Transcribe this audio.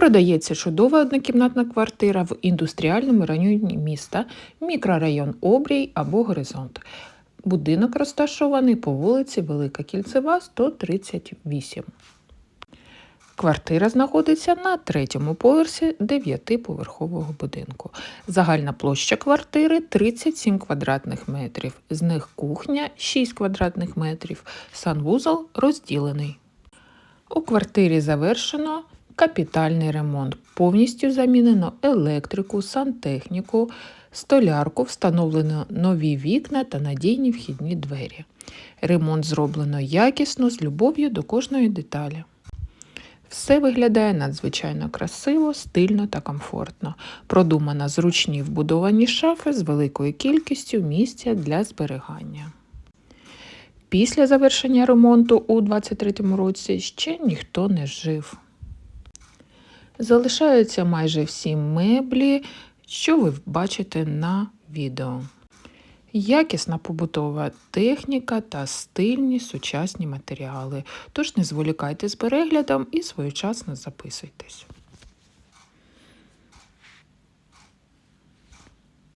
Продається чудова однокімнатна квартира в індустріальному районі міста, мікрорайон Обрій або Горизонт. Будинок розташований по вулиці Велика Кільцева, 138. Квартира знаходиться на третьому поверсі дев'ятиповерхового будинку. Загальна площа квартири 37 квадратних метрів. З них кухня 6 квадратних метрів. Санвузол розділений. У квартирі завершено капітальний ремонт. Повністю замінено електрику, сантехніку, столярку, встановлено нові вікна та надійні вхідні двері. Ремонт зроблено якісно, з любов'ю до кожної деталі. Все виглядає надзвичайно красиво, стильно та комфортно. Продумано зручні вбудовані шафи з великою кількістю місця для зберігання. Після завершення ремонту у 2023 році ще ніхто не жив. Залишаються майже всі меблі, що ви бачите на відео. Якісна побутова техніка та стильні сучасні матеріали. Тож не зволікайте з переглядом і своєчасно записуйтесь.